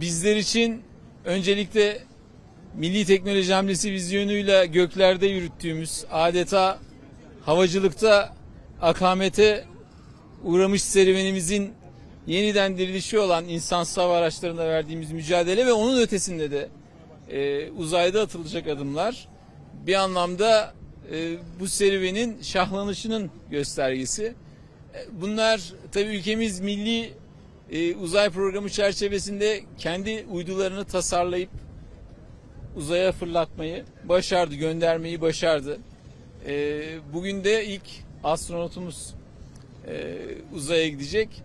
bizler için öncelikle Milli Teknoloji Hamlesi vizyonuyla göklerde yürüttüğümüz adeta havacılıkta akamete uğramış serüvenimizin yeniden dirilişi olan insansız hava araçlarında verdiğimiz mücadele ve onun ötesinde de e, uzayda atılacak adımlar bir anlamda e, bu serüvenin şahlanışının göstergesi. E, Bunlar tabii ülkemiz milli e, uzay programı çerçevesinde kendi uydularını tasarlayıp uzaya fırlatmayı başardı, göndermeyi başardı. E, bugün de ilk astronotumuz e, uzaya gidecek.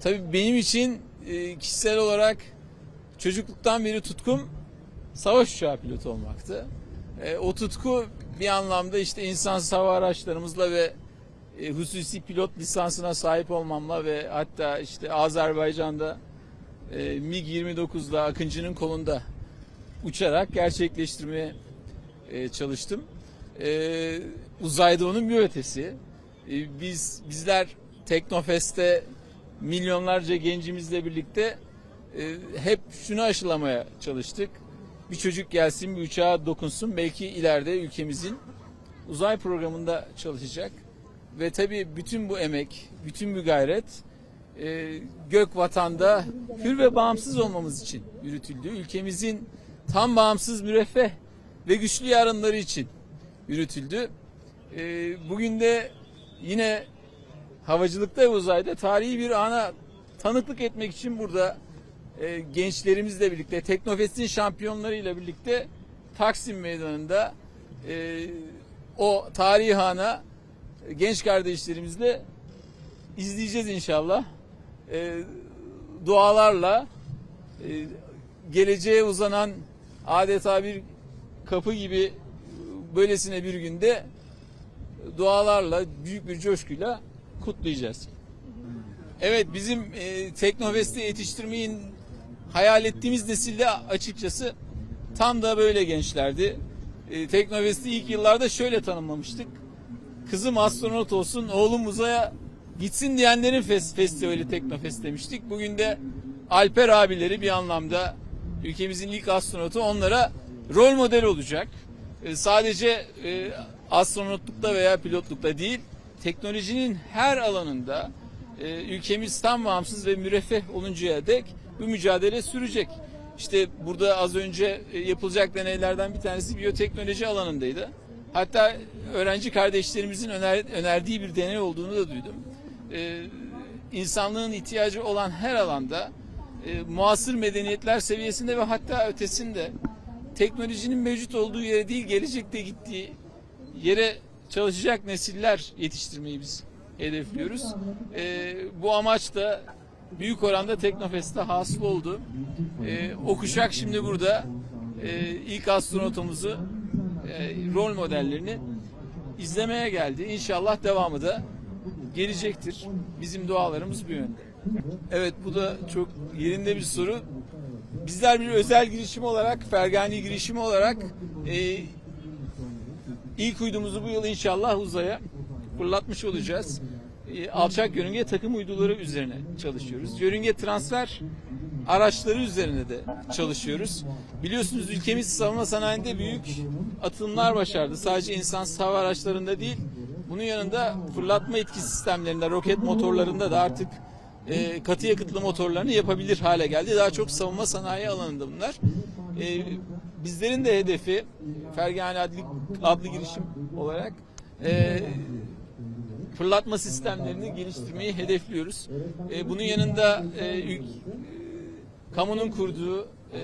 Tabii benim için e, kişisel olarak çocukluktan beri tutkum savaş uçağı pilotu olmaktı. E, o tutku bir anlamda işte insansız hava araçlarımızla ve e, hususi pilot lisansına sahip olmamla ve hatta işte Azerbaycan'da e, MiG-29'la Akıncı'nın kolunda uçarak gerçekleştirmeye e, çalıştım. E, uzayda onun bir ötesi. E, biz bizler Teknofest'te milyonlarca gencimizle birlikte hep şunu aşılamaya çalıştık. Bir çocuk gelsin bir uçağa dokunsun belki ileride ülkemizin uzay programında çalışacak. Ve tabii bütün bu emek, bütün bu gayret e, gök vatanda hür ve bağımsız olmamız için yürütüldü. Ülkemizin tam bağımsız, müreffeh ve güçlü yarınları için yürütüldü. E, bugün de yine havacılıkta ve uzayda tarihi bir ana tanıklık etmek için burada e, gençlerimizle birlikte, Teknofest'in şampiyonlarıyla birlikte Taksim Meydanı'nda e, o tarihi ana genç kardeşlerimizle izleyeceğiz inşallah. E, dualarla e, geleceğe uzanan adeta bir kapı gibi böylesine bir günde dualarla, büyük bir coşkuyla kutlayacağız. Evet bizim e, Teknofest'te yetiştirmeyi hayal ettiğimiz nesilde açıkçası tam da böyle gençlerdi. E, Teknofest'i ilk yıllarda şöyle tanımlamıştık. Kızım astronot olsun, oğlum uzaya gitsin diyenlerin fes- festivali Teknofest demiştik. Bugün de Alper abileri bir anlamda ülkemizin ilk astronotu onlara rol model olacak. E, sadece e, astronotlukta veya pilotlukta değil, teknolojinin her alanında e, ülkemiz tam bağımsız ve müreffeh oluncaya dek bu mücadele sürecek. İşte burada az önce e, yapılacak deneylerden bir tanesi biyoteknoloji alanındaydı. Hatta öğrenci kardeşlerimizin öner, önerdiği bir deney olduğunu da duydum. E, insanlığın ihtiyacı olan her alanda e, muasır medeniyetler seviyesinde ve hatta ötesinde teknolojinin mevcut olduğu yere değil gelecekte gittiği yere çalışacak nesiller yetiştirmeyi biz hedefliyoruz. Ee, bu amaç da büyük oranda Teknofest'te hasıl oldu. Ee, o kuşak şimdi burada e, ilk astronotumuzu e, rol modellerini izlemeye geldi. İnşallah devamı da gelecektir. Bizim dualarımız bu yönde. Evet bu da çok yerinde bir soru. Bizler bir özel girişim olarak, Fergani girişimi olarak e, ilk uydumuzu bu yıl inşallah uzaya fırlatmış olacağız. E, alçak yörünge takım uyduları üzerine çalışıyoruz. Yörünge transfer araçları üzerine de çalışıyoruz. Biliyorsunuz ülkemiz savunma sanayinde büyük atılımlar başardı. Sadece insansız hava araçlarında değil, bunun yanında fırlatma etki sistemlerinde, roket motorlarında da artık e, katı yakıtlı motorlarını yapabilir hale geldi. Daha çok savunma sanayi alanında bunlar. E, bizlerin de hedefi Fergani adlı, adlı girişim olarak e, fırlatma sistemlerini geliştirmeyi hedefliyoruz. E, bunun yanında e, kamunun kurduğu e,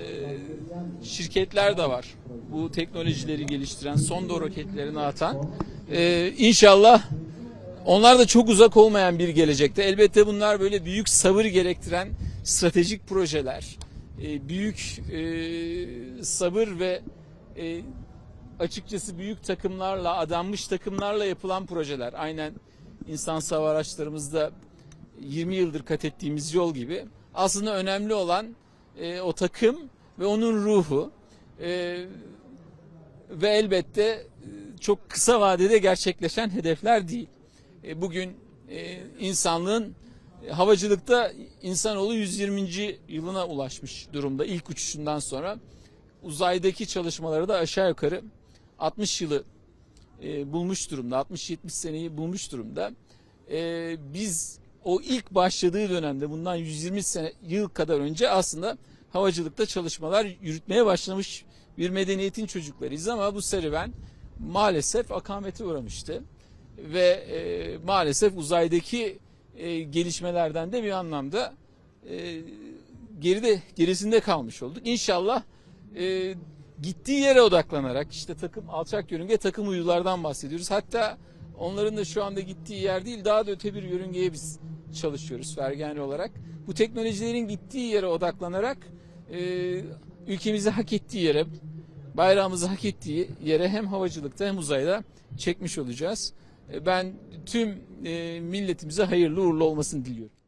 şirketler de var. Bu teknolojileri geliştiren, sonda roketlerini atan. E, inşallah onlar da çok uzak olmayan bir gelecekte. Elbette bunlar böyle büyük sabır gerektiren stratejik projeler. E, büyük e, sabır ve e, açıkçası büyük takımlarla, adanmış takımlarla yapılan projeler. Aynen insan hava araçlarımızda 20 yıldır kat ettiğimiz yol gibi. Aslında önemli olan e, o takım ve onun ruhu. E, ve elbette e, çok kısa vadede gerçekleşen hedefler değil. E, bugün e, insanlığın E, Havacılıkta insanoğlu 120. yılına ulaşmış durumda ilk uçuşundan sonra. Uzaydaki çalışmaları da aşağı yukarı 60 yılı e, bulmuş durumda. 60-70 seneyi bulmuş durumda. E, biz o ilk başladığı dönemde bundan 120 sene yıl kadar önce aslında havacılıkta çalışmalar yürütmeye başlamış bir medeniyetin çocuklarıyız ama bu serüven maalesef akamete uğramıştı ve e, maalesef uzaydaki e, gelişmelerden de bir anlamda e, geride gerisinde kalmış olduk. İnşallah e, gittiği yere odaklanarak işte takım alçak yörünge takım uydulardan bahsediyoruz. Hatta onların da şu anda gittiği yer değil daha da öte bir yörüngeye biz çalışıyoruz Fergani olarak. Bu teknolojilerin gittiği yere odaklanarak e, ülkemizi hak ettiği yere bayrağımızı hak ettiği yere hem havacılıkta hem uzayda çekmiş olacağız. E, Ben tüm e, milletimize hayırlı uğurlu olmasını diliyorum.